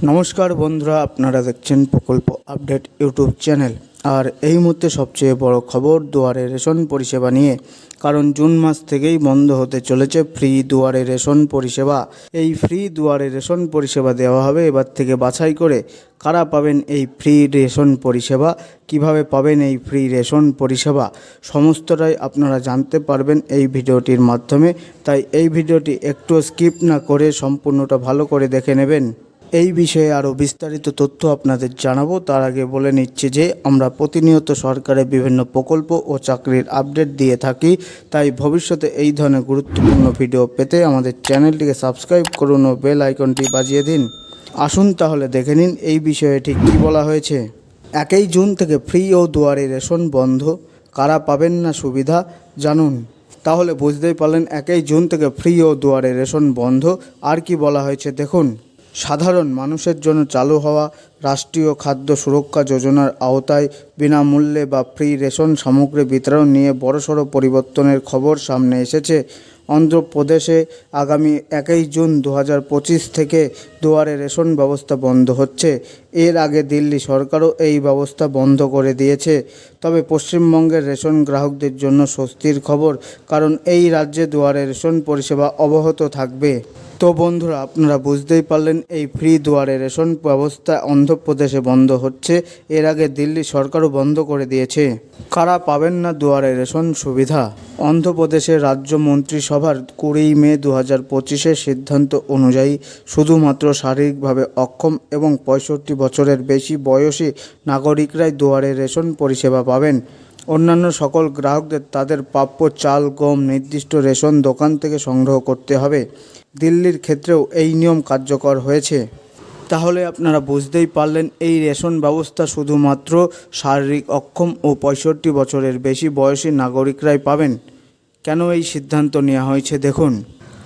নমস্কার বন্ধুরা, আপনারা দেখছেন প্রকল্প আপডেট ইউটিউব চ্যানেল। আর এই মুহূর্তে সবচেয়ে বড় খবর, দুয়ারে রেশন পরিষেবা নিয়ে। কারণ জুন মাস থেকেই বন্ধ হতে চলেছে ফ্রি দুয়ারে রেশন পরিষেবা। এই ফ্রি দুয়ারে রেশন পরিষেবা দেওয়া হবে, এবার থেকে বাছাই করে কারা পাবেন এই ফ্রি রেশন পরিষেবা, কীভাবে পাবেন এই ফ্রি রেশন পরিষেবা, সমস্তটাই আপনারা জানতে পারবেন এই ভিডিওটির মাধ্যমে। তাই এই ভিডিওটি একটু স্কিপ না করে সম্পূর্ণটা ভালো করে দেখে নেবেন। এই বিষয়ে আরও বিস্তারিত তথ্য আপনাদের জানাব। তার আগে বলে নিচ্ছি যে, আমরা প্রতিনিয়ত সরকারের বিভিন্ন প্রকল্প ও চাকরির আপডেট দিয়ে থাকি। তাই ভবিষ্যতে এই ধরনের গুরুত্বপূর্ণ ভিডিও পেতে আমাদের চ্যানেলটিকে সাবস্ক্রাইব করুন ও বেল আইকনটি বাজিয়ে দিন। আসুন তাহলে দেখে নিন এই বিষয়ে ঠিক কী বলা হয়েছে। একই জুন থেকে ফ্রি ও দুয়ারে রেশন বন্ধ। কারা পাবেন না সুবিধা, জানুন। তাহলে বুঝতেই পারলেন, একই জুন থেকে ফ্রি ও দুয়ারে রেশন বন্ধ। আর কি বলা হয়েছে, দেখুন। সাধারণ মানুষের জন্য চালু হওয়া রাষ্ট্রীয় খাদ্য সুরক্ষা যোজনার আওতায় বিনামূল্যে বা ফ্রি রেশন সামগ্রী বিতরণ নিয়ে বড়সড় পরিবর্তনের খবর সামনে এসেছে। অন্ধ্রপ্রদেশে আগামী একই জুন দু হাজার পঁচিশ থেকে দুয়ারে রেশন ব্যবস্থা বন্ধ হচ্ছে। এর আগে দিল্লি সরকারও এই ব্যবস্থা বন্ধ করে দিয়েছে। তবে পশ্চিমবঙ্গের রেশন গ্রাহকদের জন্য স্বস্তির খবর, কারণ এই রাজ্যে দুয়ারে রেশন পরিষেবা অব্যাহত থাকবে। তো বন্ধুরা, আপনারা বুঝতেই পারলেন, এই ফ্রি দুয়ারে রেশন ব্যবস্থা অন্ধ্রপ্রদেশে বন্ধ হচ্ছে। এর আগে দিল্লি সরকারও বন্ধ করে দিয়েছে। কারা পাবেন না দুয়ারে রেশন সুবিধা? অন্ধ্রপ্রদেশের রাজ্য মন্ত্রিসভার কুড়ি মে দু হাজার পঁচিশের সিদ্ধান্ত অনুযায়ী শুধুমাত্র শারীরিকভাবে অক্ষম এবং পঁয়ষট্টি বছরের বেশি বয়সী নাগরিকরাই দুয়ারে রেশন পরিষেবা পাবেন। অন্যান্য সকল গ্রাহকদের তাদের প্রাপ্য চাল, গম, নির্দিষ্ট রেশন দোকান থেকে সংগ্রহ করতে হবে। দিল্লির ক্ষেত্রেও এই নিয়ম কার্যকর হয়েছে। তাহলে আপনারা বুঝতেই পারলেন, এই রেশন ব্যবস্থা শুধুমাত্র শারীরিক অক্ষম ও পঁয়ষট্টি বছরের বেশি বয়সী নাগরিকরাই পাবেন। কেন এই সিদ্ধান্ত নেওয়া হয়েছে দেখুন।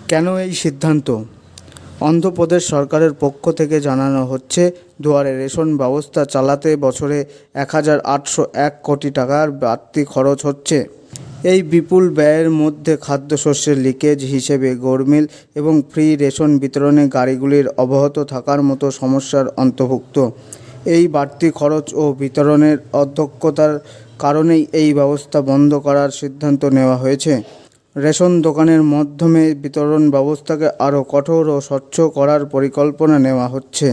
কেন এই সিদ্ধান্ত? অন্ধ্রপ্রদেশ সরকারের পক্ষ থেকে জানানো হচ্ছে, দুয়ারে রেশন ব্যবস্থা চালাতে বছরে এক হাজার আটশো এক কোটি টাকার বাড়তি খরচ হচ্ছে। এই বিপুল ব্যয়ের মধ্যে খাদ্যশস্যের লিকেজ হিসেবে গোরমিল এবং ফ্রি রেশন বিতরণে গাড়িগুলির অব্যাহত থাকার মতো সমস্যার অন্তর্ভুক্ত। এই বাড়তি খরচ ও বিতরণের অধ্যক্ষতার কারণেই এই ব্যবস্থা বন্ধ করার সিদ্ধান্ত নেওয়া হয়েছে। রেশন দোকানের মাধ্যমে বিতরণ ব্যবস্থাকে আরও কঠোর ও স্বচ্ছ করার পরিকল্পনা নেওয়া হচ্ছে।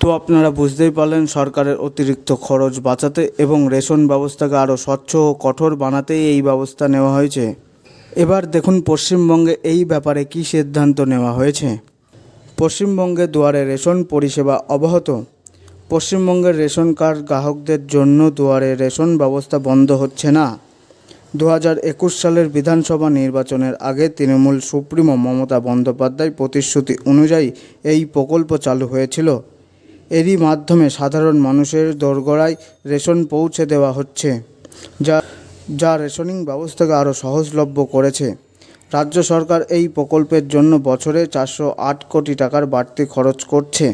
তো আপনারা বুঝতেই পারলেন, সরকারের অতিরিক্ত খরচ বাঁচাতে এবং রেশন ব্যবস্থাকে আরও স্বচ্ছ ও কঠোর বানাতেই এই ব্যবস্থা নেওয়া হয়েছে। এবার দেখুন, পশ্চিমবঙ্গে এই ব্যাপারে কী সিদ্ধান্ত নেওয়া হয়েছে। পশ্চিমবঙ্গে দুয়ারে রেশন পরিষেবা অব্যাহত। পশ্চিমবঙ্গের রেশন কার্ড গ্রাহকদের জন্য দুয়ারে রেশন ব্যবস্থা বন্ধ হচ্ছে না। দু হাজার একুশ সালের বিধানসভা নির্বাচনের আগে তৃণমূল সুপ্রিমো মমতা বন্দ্যোপাধ্যায় প্রতিশ্রুতি অনুযায়ী এই প্রকল্প চালু হয়েছিল। এরই মাধ্যমে সাধারণ মানুষের দোরগোড়ায় রেশন পৌঁছে দেওয়া হচ্ছে, যা যা রেশনিং ব্যবস্থাকে আরও সহজলভ্য করেছে। রাজ্য সরকার এই প্রকল্পের জন্য বছরে চারশো আট কোটি টাকার বাড়তি খরচ করছে,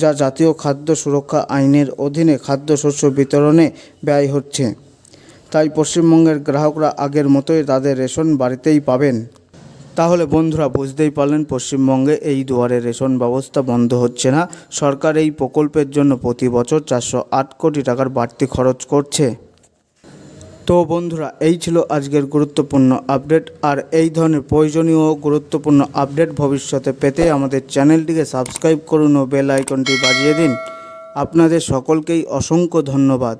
যা জাতীয় খাদ্য সুরক্ষা আইনের অধীনে খাদ্যশস্য বিতরণে ব্যয় হচ্ছে। তাই পশ্চিমবঙ্গের গ্রাহকরা আগের মতোই তাদের রেশন বাড়িতেই পাবেন। তাহলে বন্ধুরা বুঝতেই পারলেন, পশ্চিমবঙ্গে এই দুয়ারে রেশন ব্যবস্থা বন্ধ হচ্ছে না। সরকার এই প্রকল্পের জন্য প্রতি বছর চারশো আট কোটি টাকার বাড়তি খরচ করছে। তো বন্ধুরা, এই ছিল আজকের গুরুত্বপূর্ণ আপডেট। আর এই ধরনের প্রয়োজনীয় গুরুত্বপূর্ণ আপডেট ভবিষ্যতে পেতে আমাদের চ্যানেলটিকে সাবস্ক্রাইব করুন ও বেল আইকনটি বাজিয়ে দিন। আপনাদের সকলকেই অসংখ্য ধন্যবাদ।